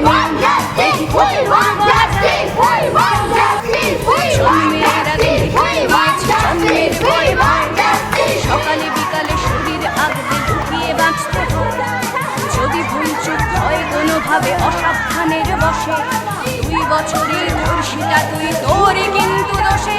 want justice. We want justice. We want justice. We want justice. We want justice. We want justice. সকালে বিকালে শরীর আগলে ঢুকিয়ে বাঁচতে যদি ভুলচুক হয় কোনোভাবে অসাবধানের বসে দুই বছরের ধর্ষিতা তুই তোর কিন্তু দোষে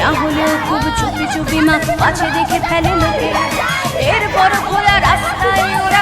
না হলেও খুব চুপি চুপি মা পাছে দেখে ফেলে লোকে। এরপর খোলা রাস্তায় ওরা